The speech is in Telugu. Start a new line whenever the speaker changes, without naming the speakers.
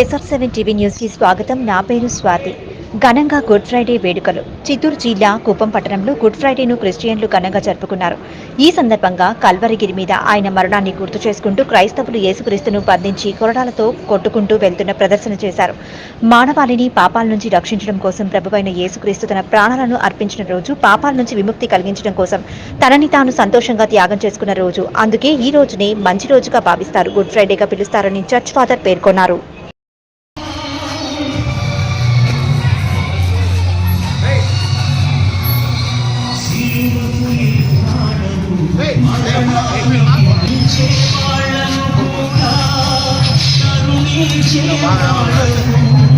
ఎస్ఆర్ సెవెన్ టీవీ న్యూస్కి స్వాగతం. నా పేరు స్వాతి. ఘనంగా గుడ్ ఫ్రైడే వేడుకలు. చిత్తూరు జిల్లా కుప్పం పట్టణంలో గుడ్ ఫ్రైడేను క్రిస్టియన్లు ఘనంగా జరుపుకున్నారు. ఈ సందర్భంగా కల్వరిగిరి మీద ఆయన మరణాన్ని గుర్తు చేసుకుంటూ క్రైస్తవులు యేసుక్రీస్తును బంధించి కొరడాలతో కొట్టుకుంటూ వెళ్తున్న ప్రదర్శన చేశారు. మానవాళిని పాపాల నుంచి రక్షించడం కోసం ప్రభువైన యేసుక్రీస్తు తన ప్రాణాలను అర్పించిన రోజు పాపాల నుంచి విముక్తి కలిగించడం కోసం తనని తాను సంతోషంగా త్యాగం చేసుకున్న రోజు. అందుకే ఈ రోజునే మంచి రోజుగా భావిస్తారు. గుడ్ ఫ్రైడేగా పిలుస్తారని చర్చ్ ఫాదర్ పేర్కొన్నారు.
Yeah.